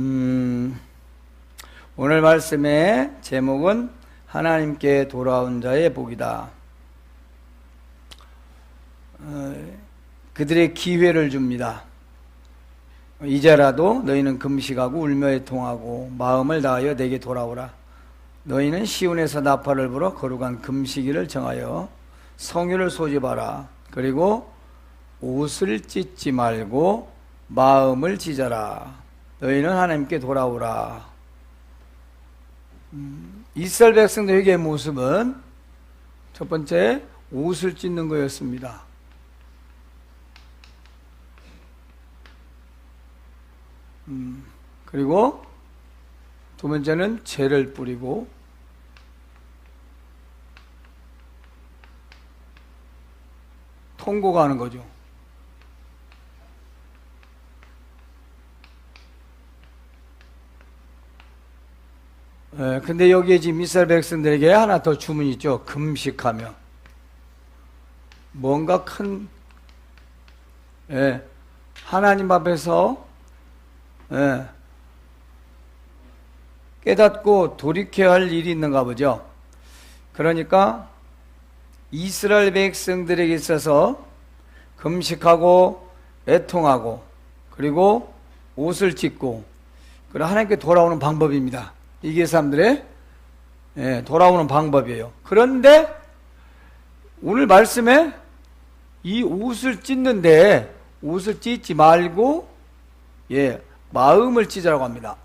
음, 오늘 말씀의 제목은 하나님께 돌아온 자의 복이다. 어, 그들의 기회를 줍니다. 이제라도 너희는 금식하고 울며 애통하고 마음을 다하여 내게 돌아오라. 너희는 시온에서 나팔을 불어 거룩한 금식일을 정하여 성유를 소집하라. 그리고 옷을 찢지 말고 마음을 찢어라. 너희는 하나님께 돌아오라. 음, 이스라엘 백성들에게 모습은 첫 번째 옷을 찢는 거였습니다. 음, 그리고 두 번째는 죄를 뿌리고 통고가 하는 거죠. 예, 근데 여기에 지금 이스라엘 백성들에게 하나 더 주문이 있죠. 금식하며. 뭔가 큰, 예, 하나님 앞에서, 예, 깨닫고 돌이켜야 할 일이 있는가 보죠. 그러니까 이스라엘 백성들에게 있어서 금식하고 애통하고 그리고 옷을 찢고 그리고 하나님께 돌아오는 방법입니다. 이게 사람들의 예, 돌아오는 방법이에요. 그런데 오늘 말씀에 이 옷을 찢는데 옷을 찢지 말고 예, 마음을 찢으라고 합니다.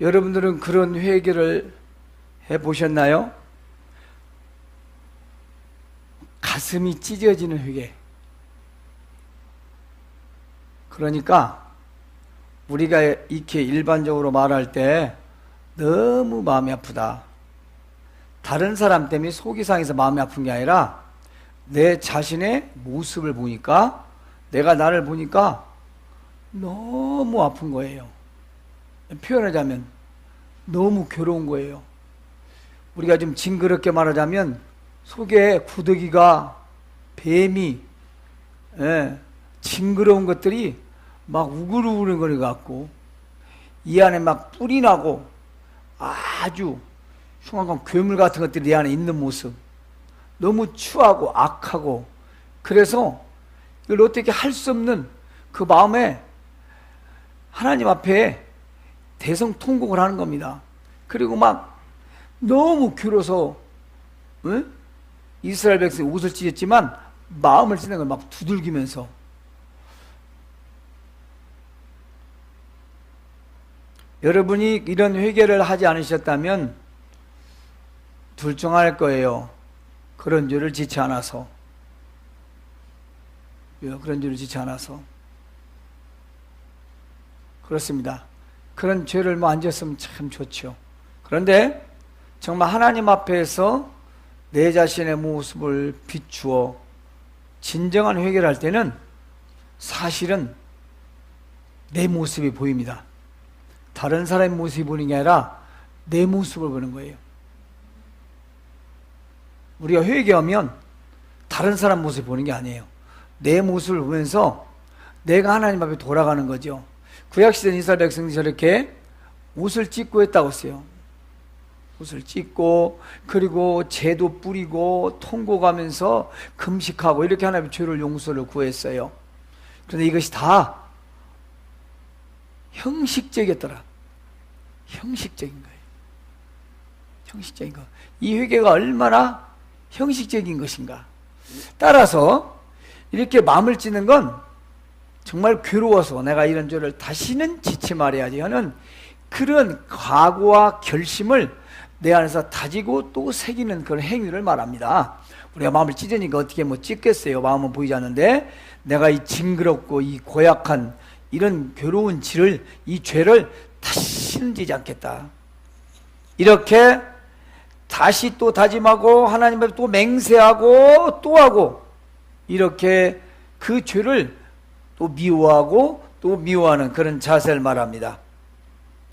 여러분들은 그런 회개를 해 보셨나요? 가슴이 찢어지는 회개. 그러니까 우리가 이렇게 일반적으로 말할 때 너무 마음이 아프다. 다른 사람 때문에 속이 상해서 마음이 아픈 게 아니라 내 자신의 모습을 보니까 내가 나를 보니까 너무 아픈 거예요. 표현하자면 너무 괴로운 거예요. 우리가 좀 징그럽게 말하자면 속에 구더기가 뱀이 예, 징그러운 것들이 막 우글우글 거리 갖고 이 안에 막 뿔이 나고 아주 흉악한 괴물 같은 것들이 내 안에 있는 모습 너무 추하고 악하고 그래서 이걸 어떻게 할 수 없는 그 마음에 하나님 앞에 대성통곡을 하는 겁니다. 그리고 막 너무 괴로워서 응? 이스라엘 백성이 옷을 찢었지만 마음을 찢는 걸 막 두들기면서 여러분이 이런 회개를 하지 않으셨다면 둘중할 거예요. 그런 죄를 지지 않아서. 그런 죄를 지지 않아서. 그렇습니다. 그런 죄를 뭐안 졌으면 참 좋죠. 그런데 정말 하나님 앞에서 내 자신의 모습을 비추어 진정한 회개를 할 때는 사실은 내 모습이 보입니다. 다른 사람의 모습이 보는 게 아니라 내 모습을 보는 거예요. 우리가 회개하면 다른 사람 모습을 보는 게 아니에요. 내 모습을 보면서 내가 하나님 앞에 돌아가는 거죠. 구약시대 이스라엘 백성이 저렇게 옷을 찢고 했다고 했어요. 옷을 찢고 그리고 재도 뿌리고 통곡하면서 금식하고 이렇게 하나님의 죄를 용서를 구했어요. 그런데 이것이 다 형식적이었더라. 형식적인 거예요. 형식적인 거. 이 회개가 얼마나 형식적인 것인가. 따라서 이렇게 마음을 찢는 건 정말 괴로워서 내가 이런 죄를 다시는 지치 말아야지 하는 그런 각오와 결심을 내 안에서 다지고 또 새기는 그런 행위를 말합니다. 우리가 마음을 찢으니까 어떻게 뭐 찢겠어요? 마음은 보이지 않는데 내가 이 징그럽고 이 고약한 이런 괴로운 질을 이 죄를 다시는 지지 않겠다. 이렇게 다시 또 다짐하고 하나님 앞에 또 맹세하고 또 하고 이렇게 그 죄를 또 미워하고 또 미워하는 그런 자세를 말합니다.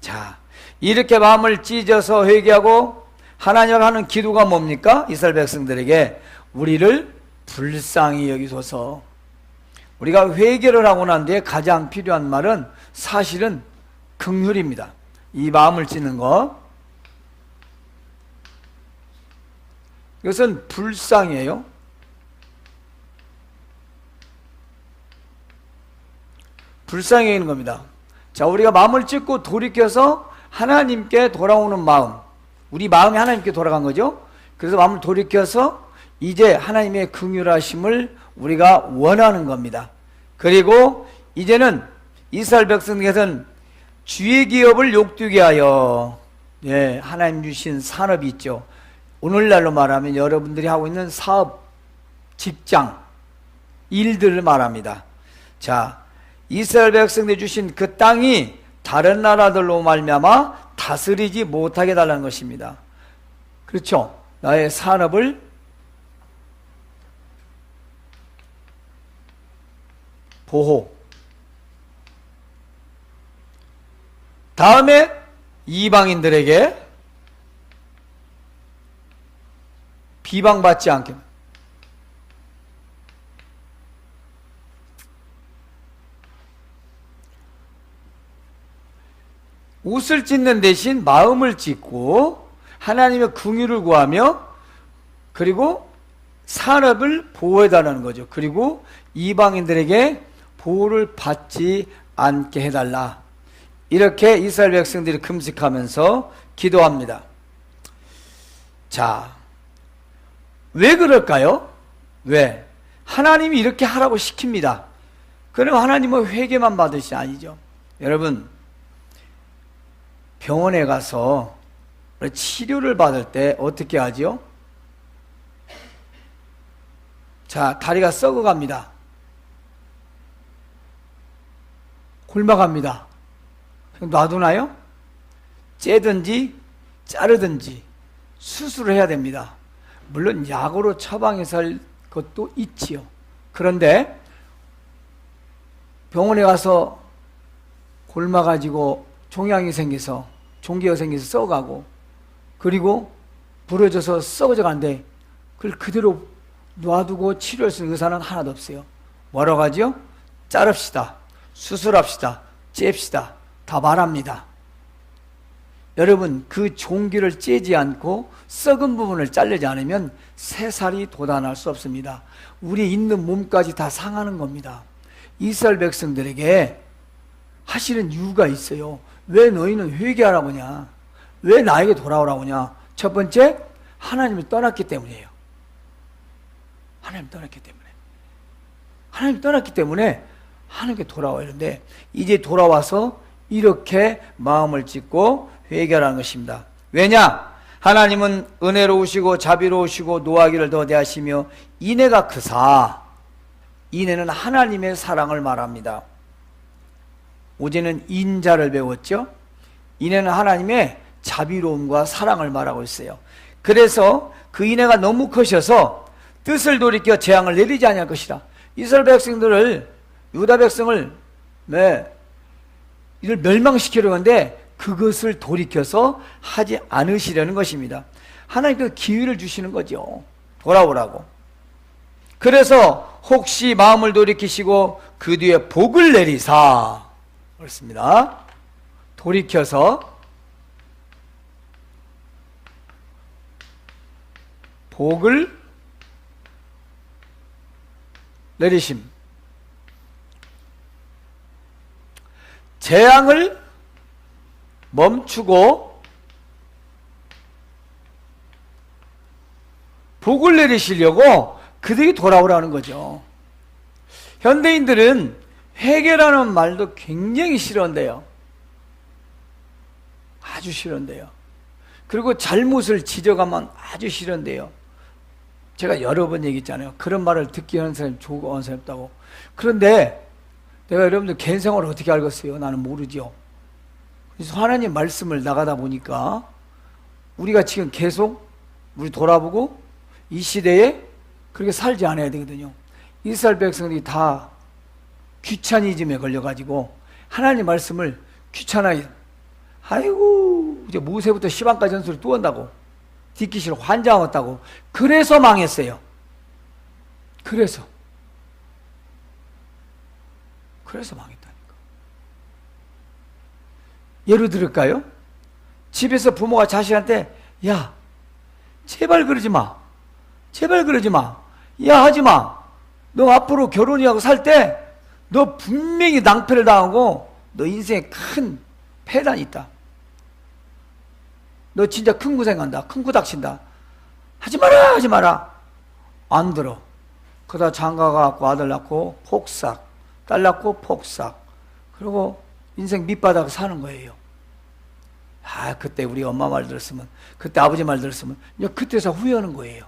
자, 이렇게 마음을 찢어서 회개하고 하나님 하는 기도가 뭡니까? 이스라엘 백성들에게 우리를 불쌍히 여기소서. 우리가 회개를 하고 난 뒤에 가장 필요한 말은 사실은 긍휼입니다. 이 마음을 찢는 거. 이것은 불쌍이에요. 불쌍히 여기는 겁니다. 자, 우리가 마음을 찢고 돌이켜서 하나님께 돌아오는 마음. 우리 마음이 하나님께 돌아간 거죠. 그래서 마음을 돌이켜서 이제 하나님의 긍휼하심을 우리가 원하는 겁니다. 그리고 이제는 이스라엘 백성에게서는 주의 기업을 욕되게 하여 예, 하나님 주신 산업이 있죠. 오늘날로 말하면 여러분들이 하고 있는 사업, 직장, 일들을 말합니다. 자, 이스라엘 백성들 주신 그 땅이 다른 나라들로 말미암아 다스리지 못하게 달라는 것입니다. 그렇죠? 나의 산업을 보호. 다음에 이방인들에게 비방받지 않게. 옷을 찢는 대신 마음을 찢고 하나님의 궁유를 구하며 그리고 산업을 보호해달라는 거죠. 그리고 이방인들에게 보호를 받지 않게 해달라. 이렇게 이스라엘 백성들이 금식하면서 기도합니다. 자, 왜 그럴까요? 왜? 하나님이 이렇게 하라고 시킵니다. 그럼 하나님은 회개만 받으시 아니죠. 여러분, 병원에 가서 치료를 받을 때 어떻게 하죠? 자, 다리가 썩어 갑니다. 굶어갑니다. 놔두나요? 째든지 자르든지 수술을 해야 됩니다. 물론 약으로 처방해서 할 것도 있지요. 그런데 병원에 가서 굶어가지고 종양이 생겨서 종기가 생겨서 썩어가고 그리고 부러져서 썩어져 가는데 그걸 그대로 놔두고 치료할 수 있는 의사는 하나도 없어요. 뭐라고 하죠? 자릅시다. 수술합시다. 잽시다. 다 말합니다. 여러분, 그 종기를 째지 않고 썩은 부분을 자르지 않으면 새살이 돋아날 수 없습니다. 우리 있는 몸까지 다 상하는 겁니다. 이스라엘 백성들에게 하시는 이유가 있어요. 왜 너희는 회개하라고 하냐? 왜 나에게 돌아오라고 하냐? 첫 번째, 하나님을 떠났기 때문이에요. 하나님 떠났기 때문에. 하나님 떠났기 때문에 하나님께 돌아와야 하는데, 이제 돌아와서 이렇게 마음을 찢고 회개하는 것입니다. 왜냐? 하나님은 은혜로우시고 자비로우시고 노하기를 더대하시며 인애가 크사. 인애는 하나님의 사랑을 말합니다. 어제는 인자를 배웠죠? 인애는 하나님의 자비로움과 사랑을 말하고 있어요. 그래서 그 인애가 너무 커셔서 뜻을 돌이켜 재앙을 내리지 아니할 것이라. 이스라엘 백성들을 유다 백성을 네, 이를 멸망시키려고 하는데 그것을 돌이켜서 하지 않으시려는 것입니다. 하나님 그 기회를 주시는 거죠. 돌아오라고. 그래서 혹시 마음을 돌이키시고 그 뒤에 복을 내리사 그렇습니다. 돌이켜서 복을 내리심. 재앙을 멈추고 복을 내리시려고 그들이 돌아오라는 거죠. 현대인들은 회개라는 말도 굉장히 싫어한대요. 아주 싫어한대요. 그리고 잘못을 지적하면 아주 싫은데요. 제가 여러 번 얘기했잖아요. 그런 말을 듣기 하는 사람이 좋아하는 사람이 없다고. 그런데 내가 여러분들 개인 생활을 어떻게 알겠어요? 나는 모르죠. 그래서 하나님 말씀을 나가다 보니까 우리가 지금 계속 우리 돌아보고 이 시대에 그렇게 살지 않아야 되거든요. 이스라엘 백성들이 다 귀차니즘에 걸려가지고 하나님 말씀을 귀찮아해. 아이고 이제 모세부터 시방까지 전술을 또 한다고 듣기 싫어 환장했다고 그래서 망했어요. 그래서 그래서 망했다니까. 예를 들을까요? 집에서 부모가 자식한테 야 제발 그러지 마. 제발 그러지 마. 야 하지 마. 너 앞으로 결혼이하고 살 때 너 분명히 낭패를 당하고 너 인생에 큰 폐단이 있다. 너 진짜 큰 고생한다. 큰코 닥친다. 하지 마라 하지 마라. 안 들어. 그러다 장가 가고 아들 낳고 폭삭. 딸 낳고 폭삭. 그리고 인생 밑바닥 사는 거예요. 아, 그때 우리 엄마 말 들었으면, 그때 아버지 말 들었으면, 그때서 후회하는 거예요.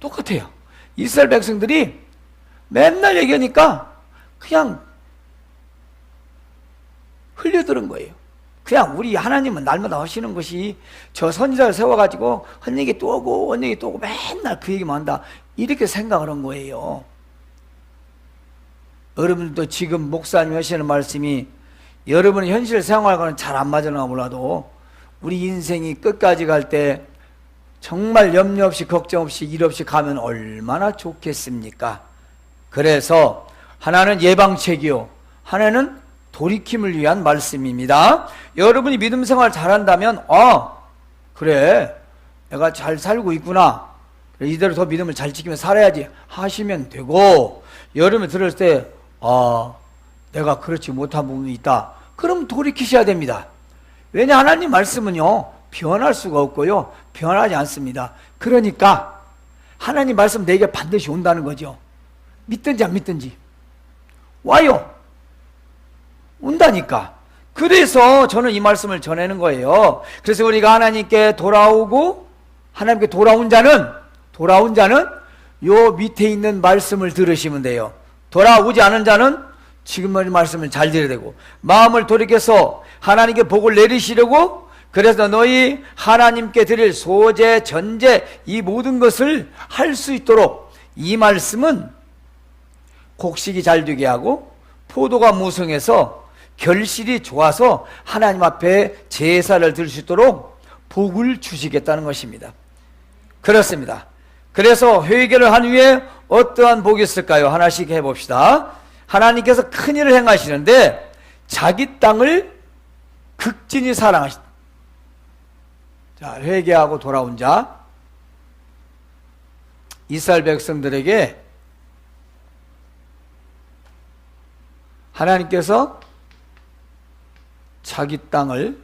똑같아요. 이스라엘 백성들이 맨날 얘기하니까 그냥 흘려들은 거예요. 그냥 우리 하나님은 날마다 하시는 것이 저 선지자를 세워가지고 한 얘기 또 오고, 한 얘기 또 오고 맨날 그 얘기만 한다. 이렇게 생각을 한 거예요. 여러분들도 지금 목사님 하시는 말씀이 여러분 현실 생활과는 잘 안 맞으나 몰라도 우리 인생이 끝까지 갈 때 정말 염려 없이 걱정 없이 일 없이 가면 얼마나 좋겠습니까? 그래서 하나는 예방책이요. 하나는 돌이킴을 위한 말씀입니다. 여러분이 믿음 생활 잘한다면 어 그래 내가 잘 살고 있구나. 이대로 더 믿음을 잘 지키며 살아야지 하시면 되고 여름에 들을 때 아, 내가 그렇지 못한 부분이 있다. 그럼 돌이키셔야 됩니다. 왜냐 하나님 말씀은요 변할 수가 없고요 변하지 않습니다. 그러니까 하나님 말씀 내게 반드시 온다는 거죠. 믿든지 안 믿든지 와요. 온다니까. 그래서 저는 이 말씀을 전하는 거예요. 그래서 우리가 하나님께 돌아오고 하나님께 돌아온 자는 돌아온 자는 요 밑에 있는 말씀을 들으시면 돼요. 돌아오지 않은 자는 지금 말씀을 잘 들어야 되고 마음을 돌이켜서 하나님께 복을 내리시려고 그래서 너희 하나님께 드릴 소재, 전제 이 모든 것을 할 수 있도록 이 말씀은 곡식이 잘 되게 하고 포도가 무성해서 결실이 좋아서 하나님 앞에 제사를 드릴 수 있도록 복을 주시겠다는 것입니다. 그렇습니다. 그래서 회개를 한 후에 어떠한 복이 있을까요? 하나씩 해봅시다. 하나님께서 큰 일을 행하시는데 자기 땅을 극진히 사랑하시. 자, 회개하고 돌아온 자 이스라엘 백성들에게 하나님께서 자기 땅을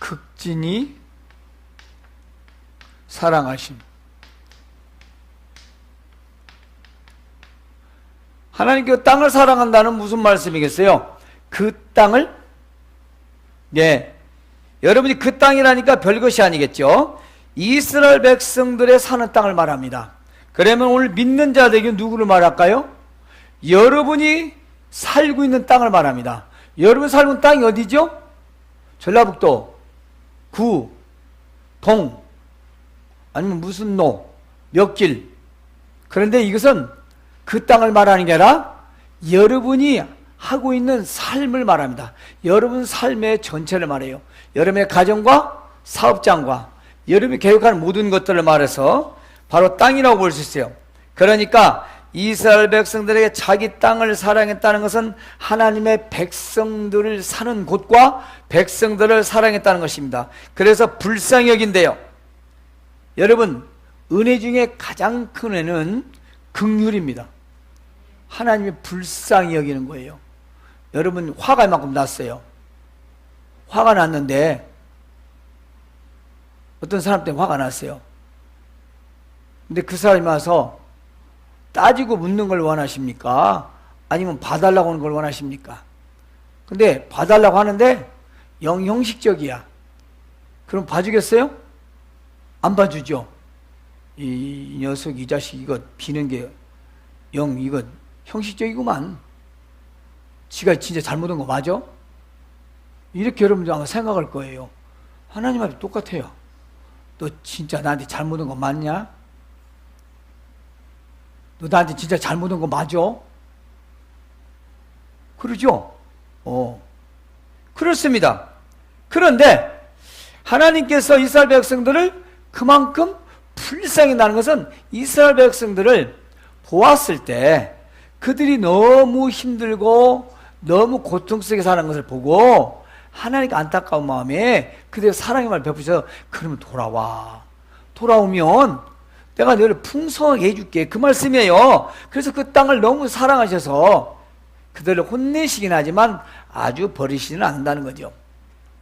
극진히 사랑하심. 하나님께서 땅을 사랑한다는 무슨 말씀이겠어요? 그 땅을 네. 여러분이 그 땅이라니까 별것이 아니겠죠. 이스라엘 백성들의 사는 땅을 말합니다. 그러면 오늘 믿는 자들에게 누구를 말할까요? 여러분이 살고 있는 땅을 말합니다. 여러분 살고 있는 땅이 어디죠? 전라북도, 구, 동, 아니면 무슨 노, 몇 길. 그런데 이것은 그 땅을 말하는 게 아니라 여러분이 하고 있는 삶을 말합니다. 여러분 삶의 전체를 말해요. 여러분의 가정과 사업장과 여러분이 계획하는 모든 것들을 말해서 바로 땅이라고 볼 수 있어요. 그러니까 이스라엘 백성들에게 자기 땅을 사랑했다는 것은 하나님의 백성들을 사는 곳과 백성들을 사랑했다는 것입니다. 그래서 불쌍히 여긴데요. 여러분, 은혜 중에 가장 큰 은혜는 극률입니다. 하나님이 불쌍히 여기는 거예요. 여러분, 화가 이만큼 났어요. 화가 났는데, 어떤 사람 때문에 화가 났어요. 근데 그 사람이 와서 따지고 묻는 걸 원하십니까? 아니면 봐달라고 하는 걸 원하십니까? 근데 봐달라고 하는데 영 형식적이야. 그럼 봐주겠어요? 안 봐주죠. 이 녀석, 이 자식, 이거 비는 게 영, 이거 형식적이구만. 지가 진짜 잘못한 거 맞아? 이렇게 여러분들 아마 생각할 거예요. 하나님 앞에 똑같아요. 너 진짜 나한테 잘못한 거 맞냐? 너 나한테 진짜 잘못한 거 맞아? 그러죠? 어. 그렇습니다. 그런데 하나님께서 이스라엘 백성들을 그만큼 불쌍히 나는 것은 이스라엘 백성들을 보았을 때 그들이 너무 힘들고 너무 고통 속에 사는 것을 보고 하나님께 안타까운 마음에 그들의 사랑의 말 베푸셔서 그러면 돌아와. 돌아오면 내가 너를 풍성하게 해줄게. 그 말씀이에요. 그래서 그 땅을 너무 사랑하셔서 그들을 혼내시긴 하지만 아주 버리시지는 않는다는 거죠.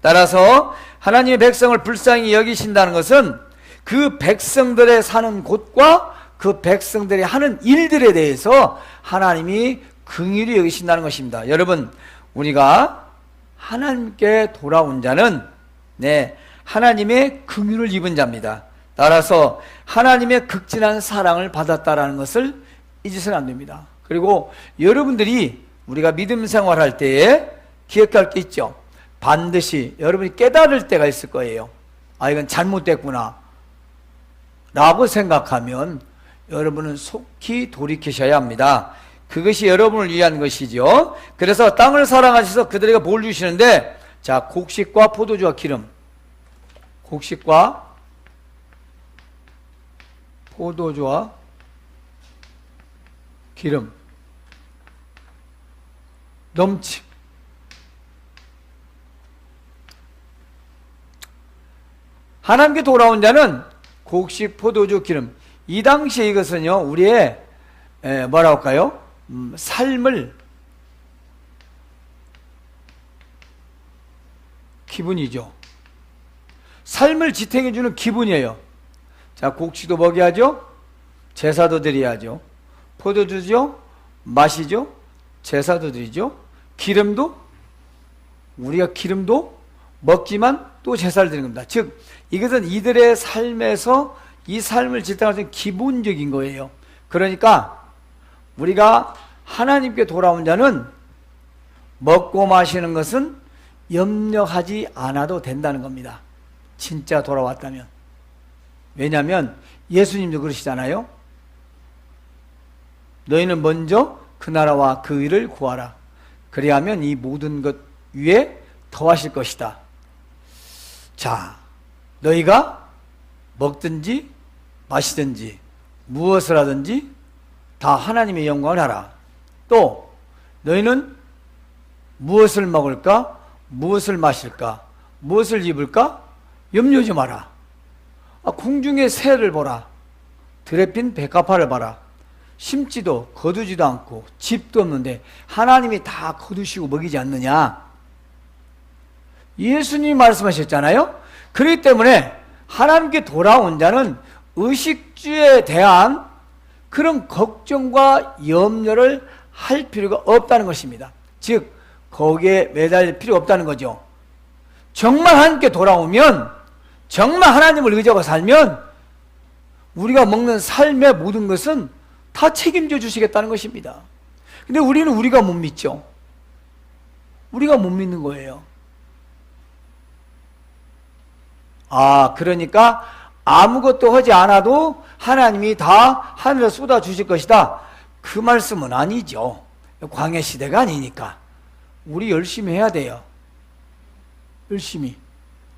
따라서 하나님의 백성을 불쌍히 여기신다는 것은 그 백성들의 사는 곳과 그 백성들이 하는 일들에 대해서 하나님이 긍휼히 여기신다는 것입니다. 여러분, 우리가 하나님께 돌아온 자는 네, 하나님의 긍휼을 입은 자입니다. 따라서 하나님의 극진한 사랑을 받았다라는 것을 잊으서는 안 됩니다. 그리고 여러분들이 우리가 믿음 생활할 때에 기억할 게 있죠. 반드시 여러분이 깨달을 때가 있을 거예요. 아, 이건 잘못됐구나. 라고 생각하면 여러분은 속히 돌이키셔야 합니다. 그것이 여러분을 위한 것이죠. 그래서 땅을 사랑하셔서 그들에게 뭘 주시는데, 자, 곡식과 포도주와 기름. 곡식과 포도주와 기름. 넘침. 하나님께 돌아온 자는 곡식, 포도주, 기름. 이 당시에 이것은요, 우리의, 에, 뭐라 할까요? 음, 삶을, 기분이죠. 삶을 지탱해주는 기분이에요. 자, 곡식도 먹여야죠. 제사도 드려야죠. 포도주죠. 마시죠. 제사도 드리죠. 기름도 우리가 기름도 먹지만 또 제사를 드리는 겁니다. 즉 이것은 이들의 삶에서 이 삶을 지탱할 수 있는 기본적인 거예요. 그러니까 우리가 하나님께 돌아온 자는 먹고 마시는 것은 염려하지 않아도 된다는 겁니다. 진짜 돌아왔다면. 왜냐하면 예수님도 그러시잖아요. 너희는 먼저 그 나라와 그 의를 구하라. 그리하면 이 모든 것 위에 더하실 것이다. 자, 너희가 먹든지 마시든지 무엇을 하든지 다 하나님의 영광을 하라. 또 너희는 무엇을 먹을까? 무엇을 마실까? 무엇을 입을까? 염려하지 마라. 아, 공중의 새를 보라. 들에 핀 백합화를 봐라. 심지도 거두지도 않고 집도 없는데 하나님이 다 거두시고 먹이지 않느냐? 예수님이 말씀하셨잖아요. 그렇기 때문에 하나님께 돌아온 자는 의식주에 대한 그런 걱정과 염려를 할 필요가 없다는 것입니다. 즉 거기에 매달릴 필요 없다는 거죠. 정말 하나님께 돌아오면 정말 하나님을 의지하고 살면 우리가 먹는 삶의 모든 것은 다 책임져 주시겠다는 것입니다. 근데 우리는 우리가 못 믿죠. 우리가 못 믿는 거예요. 아, 그러니까 아무것도 하지 않아도 하나님이 다 하늘에 쏟아 주실 것이다. 그 말씀은 아니죠. 광해 시대가 아니니까. 우리 열심히 해야 돼요. 열심히.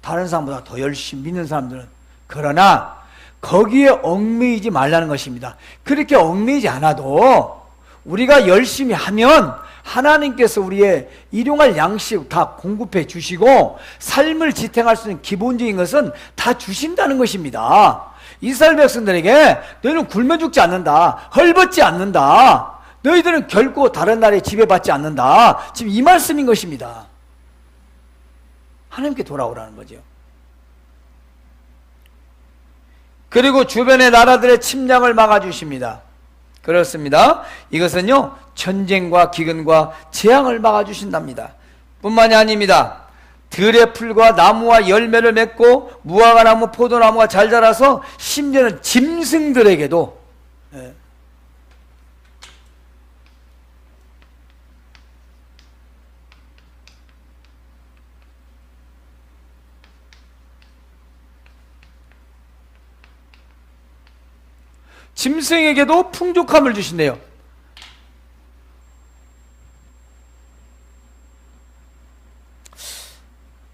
다른 사람보다 더 열심히 믿는 사람들은. 그러나 거기에 얽매이지 말라는 것입니다. 그렇게 얽매이지 않아도 우리가 열심히 하면 하나님께서 우리의 일용할 양식 다 공급해 주시고 삶을 지탱할 수 있는 기본적인 것은 다 주신다는 것입니다. 이스라엘 백성들에게 너희는 굶어 죽지 않는다. 헐벗지 않는다. 너희들은 결코 다른 나라에 지배받지 않는다. 지금 이 말씀인 것입니다. 하나님께 돌아오라는 거죠. 그리고 주변의 나라들의 침략을 막아주십니다. 그렇습니다. 이것은요, 전쟁과 기근과 재앙을 막아주신답니다. 뿐만이 아닙니다. 들의 풀과 나무와 열매를 맺고 무화과 나무, 포도나무가 잘 자라서 심지어는 짐승들에게도 예, 짐승에게도 풍족함을 주신대요.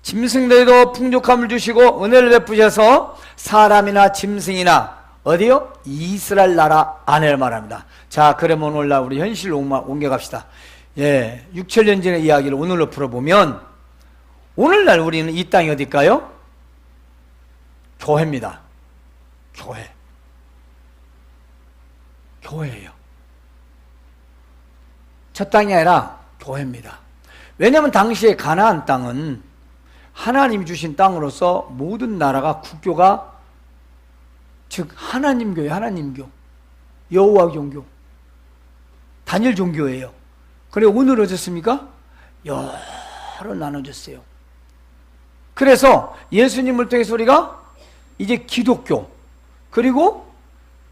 짐승들에도 풍족함을 주시고 은혜를 베푸셔서 사람이나 짐승이나 어디요? 이스라엘 나라 안을 말합니다. 자, 그러면 오늘날 우리 현실로 옮겨- 옮겨갑시다. 예, 6천년 전의 이야기를 오늘로 풀어보면 오늘날 우리는 이 땅이 어딜까요? 교회입니다. 교회. 교회예요. 첫 땅이 아니라 교회입니다. 왜냐하면 당시에 가나안 땅은 하나님이 주신 땅으로서 모든 나라가 국교가 즉 하나님 교회, 하나님 교, 여호와 종교, 단일 종교예요. 그래 오늘 어졌습니까? 여러 나눠졌어요. 그래서 예수님을 통해서 우리가 이제 기독교 그리고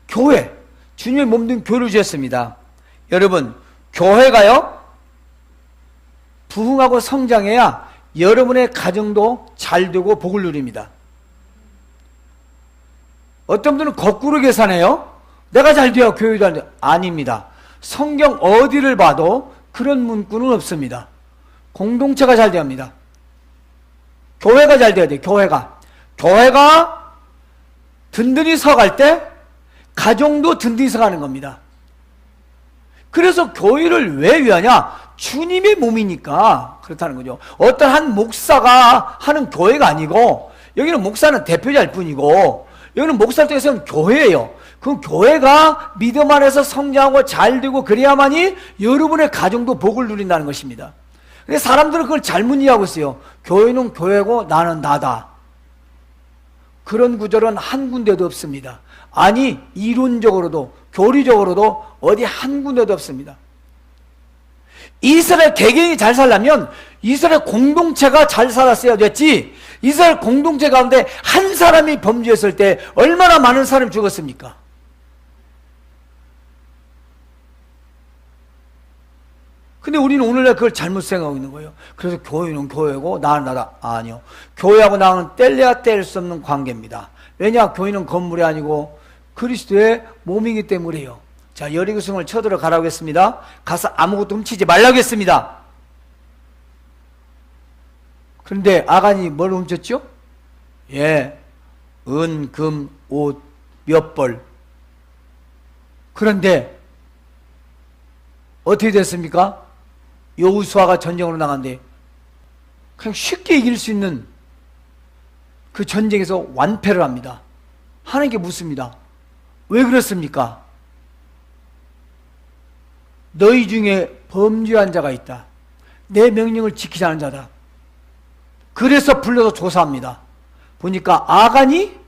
교회 주님의 몸된 교를 주셨습니다. 여러분 교회가요 부흥하고 성장해야 여러분의 가정도 잘 되고 복을 누립니다. 어떤 분들은 거꾸로 계산해요. 내가 잘 돼야 교회도 안 돼. 아닙니다. 성경 어디를 봐도 그런 문구는 없습니다. 공동체가 잘 돼야 합니다. 교회가 잘 돼야 돼. 교회가. 교회가 든든히 서갈 때 가정도 든든히 서가는 겁니다. 그래서 교회를 왜 위하냐? 주님의 몸이니까 그렇다는 거죠. 어떤 한 목사가 하는 교회가 아니고 여기는 목사는 대표자일 뿐이고 여기는 목사를 통해서는 교회예요. 그 교회가 믿음 안에서 성장하고 잘 되고 그래야만이 여러분의 가정도 복을 누린다는 것입니다. 근데 사람들은 그걸 잘못 이해하고 있어요. 교회는 교회고 나는 나다. 그런 구절은 한 군데도 없습니다. 아니, 이론적으로도, 교리적으로도 어디 한 군데도 없습니다. 이스라엘 개개인이 잘 살려면 이스라엘 공동체가 잘 살았어야 됐지. 이스라엘 공동체 가운데 한 사람이 범죄했을 때 얼마나 많은 사람이 죽었습니까? 근데 우리는 오늘날 그걸 잘못 생각하고 있는 거예요. 그래서 교회는 교회고 나는 나다. 아니요. 교회하고 나는 뗄래야 뗄 수 없는 관계입니다. 왜냐? 교회는 건물이 아니고 그리스도의 몸이기 때문이에요. 자, 여리고성을 쳐들어 가라고 했습니다. 가서 아무것도 훔치지 말라고 했습니다. 그런데 아간이 뭘 훔쳤죠? 예. 은, 금, 옷, 몇 벌. 그런데 어떻게 됐습니까? 여우수아가 전쟁으로 나간데 그냥 쉽게 이길 수 있는 그 전쟁에서 완패를 합니다. 하나님께 묻습니다. 왜 그렇습니까? 너희 중에 범죄한 자가 있다. 내 명령을 지키지 않은 자다. 그래서 불러서 조사합니다. 보니까 아간이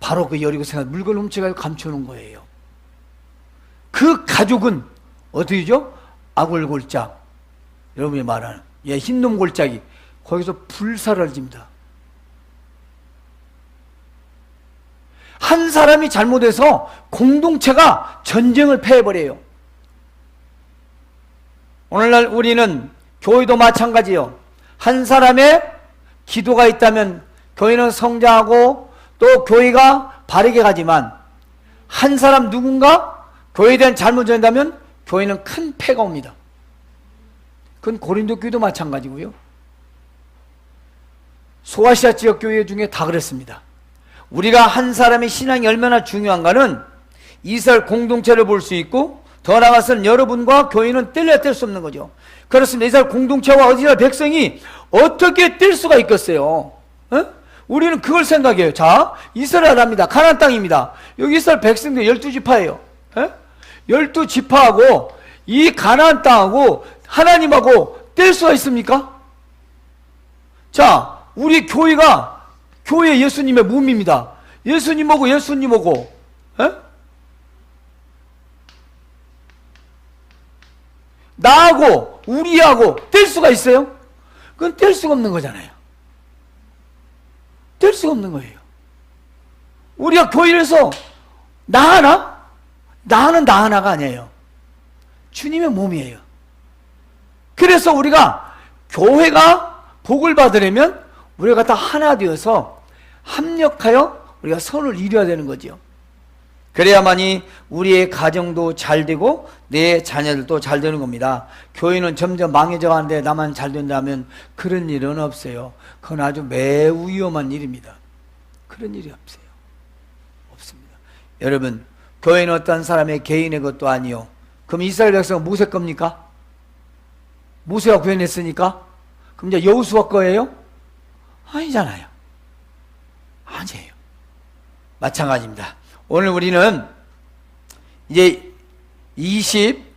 바로 그 여리고 생각 물건 훔쳐가지고 감춰놓은 거예요. 그 가족은 어떻게죠? 아골골짝 여러분이 말하는 예, 흰놈 골짜기 거기서 불사를 집니다. 한 사람이 잘못해서 공동체가 전쟁을 패해버려요. 오늘날 우리는 교회도 마찬가지요. 한 사람의 기도가 있다면 교회는 성장하고 또 교회가 바르게 가지만 한 사람 누군가 교회에 대한 잘못 전다면 교회는 큰 패가 옵니다. 그건 고린도 교회도 마찬가지고요. 소아시아 지역 교회 중에 다 그랬습니다. 우리가 한 사람의 신앙이 얼마나 중요한가는 이스라엘 공동체를 볼 수 있고 더 나아가서는 여러분과 교회는 뗄래야 뗄 수 없는 거죠. 그렇습니다. 이스라엘 공동체와 이스라엘 백성이 어떻게 뗄 수가 있겠어요? 어? 우리는 그걸 생각해요. 자, 이스라엘 합니다. 가나안 땅입니다. 여기 이스라엘 백성들 12지파예요. 어? 12지파하고 이 가나안 땅하고 하나님하고 뗄 수가 있습니까? 자, 우리 교회가 교회 예수님의 몸입니다. 예수님하고 예수님하고 에? 나하고 우리하고 뗄 수가 있어요? 그건 뗄 수가 없는 거잖아요. 뗄 수가 없는 거예요. 우리가 교회에서 나 하나? 나는 나 하나가 아니에요. 주님의 몸이에요. 그래서 우리가 교회가 복을 받으려면 우리가 다 하나 되어서 합력하여 우리가 선을 이루어야 되는 거죠. 그래야만이 우리의 가정도 잘 되고 내 자녀들도 잘 되는 겁니다. 교회는 점점 망해져 가는데 나만 잘 된다면 그런 일은 없어요. 그건 아주 매우 위험한 일입니다. 그런 일이 없어요. 없습니다. 여러분, 교회는 어떤 사람의 개인의 것도 아니요. 그럼 이스라엘 백성은 모세 겁니까? 모세가 구현했으니까? 그럼 이제 여호수아 거예요? 아니잖아요. 아니에요. 마찬가지입니다. 오늘 우리는 이제 20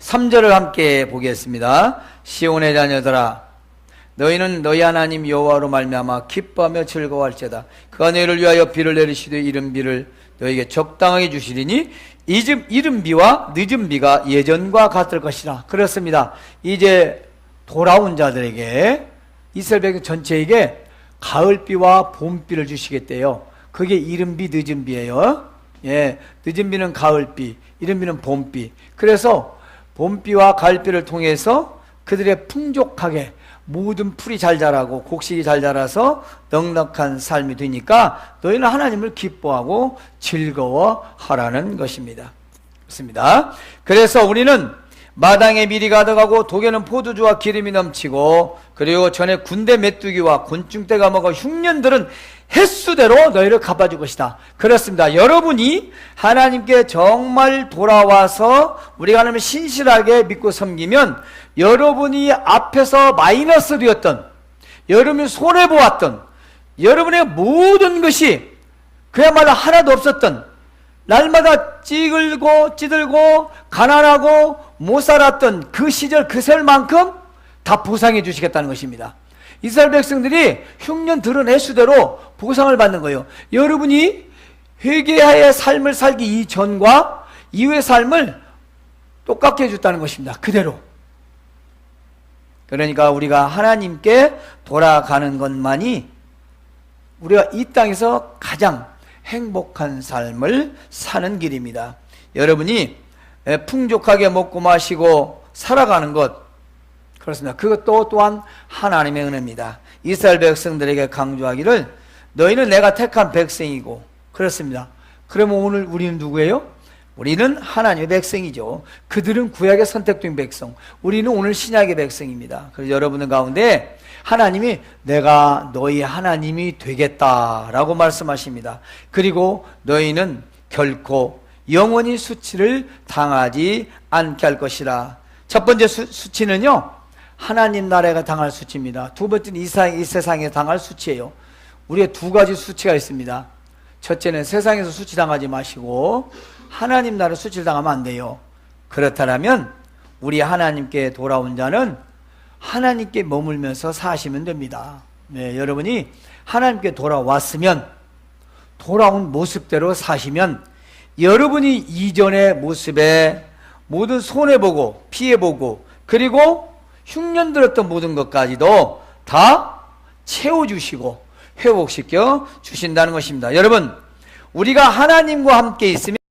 3절을 함께 보겠습니다. 시온의 자녀들아 너희는 너희 하나님 여호와로 말미암아 기뻐하며 즐거워할지어다 그가 너희를 위하여 비를 내리시되 이른 비를 너희에게 적당하게 주시리니 이즘 이른 비와 늦은 비가 예전과 같을 것이라 그렇습니다. 이제 돌아온 자들에게 이스라엘 백성 전체에게 가을비와 봄비를 주시겠대요. 그게 이른비, 늦은비예요. 예, 늦은비는 가을비, 이른비는 봄비. 그래서 봄비와 가을비를 통해서 그들의 풍족하게 모든 풀이 잘 자라고 곡식이 잘 자라서 넉넉한 삶이 되니까 너희는 하나님을 기뻐하고 즐거워하라는 것입니다. 그렇습니다. 그래서 우리는 마당에 밀이 가득하고 독에는 포도주와 기름이 넘치고 그리고 전에 군대 메뚜기와 곤충떼가 먹어 흉년들은 횟수대로 너희를 갚아줄 것이다. 그렇습니다. 여러분이 하나님께 정말 돌아와서 우리가 하나님을 신실하게 믿고 섬기면 여러분이 앞에서 마이너스 되었던 여러분이 손해 보았던 여러분의 모든 것이 그야말로 하나도 없었던 날마다 찌글고 찌들고 가난하고 못 살았던 그 시절 그 세월만큼 다 보상해 주시겠다는 것입니다. 이스라엘 백성들이 흉년 들은 해수대로 보상을 받는 거예요. 여러분이 회개하여 삶을 살기 이전과 이후의 삶을 똑같게 해줬다는 것입니다. 그대로. 그러니까 우리가 하나님께 돌아가는 것만이 우리가 이 땅에서 가장 행복한 삶을 사는 길입니다. 여러분이 풍족하게 먹고 마시고 살아가는 것 그렇습니다. 그것도 또한 하나님의 은혜입니다. 이스라엘 백성들에게 강조하기를 너희는 내가 택한 백성이고 그렇습니다. 그러면 오늘 우리는 누구예요? 우리는 하나님의 백성이죠. 그들은 구약의 선택된 백성. 우리는 오늘 신약의 백성입니다. 그래서 여러분들 가운데 하나님이 내가 너희 하나님이 되겠다라고 말씀하십니다. 그리고 너희는 결코 영원히 수치를 당하지 않게 할 것이라. 첫 번째 수, 수치는요. 하나님 나라가 당할 수치입니다. 두 번째는 이, 이 세상에 당할 수치예요. 우리의 두 가지 수치가 있습니다. 첫째는 세상에서 수치 당하지 마시고 하나님 나라 수치를 당하면 안 돼요. 그렇다면 우리 하나님께 돌아온 자는 하나님께 머물면서 사시면 됩니다. 네, 여러분이 하나님께 돌아왔으면 돌아온 모습대로 사시면 여러분이 이전의 모습에 모든 손해보고 피해보고 그리고 흉년 들었던 모든 것까지도 다 채워주시고 회복시켜 주신다는 것입니다. 여러분, 우리가 하나님과 함께 있으면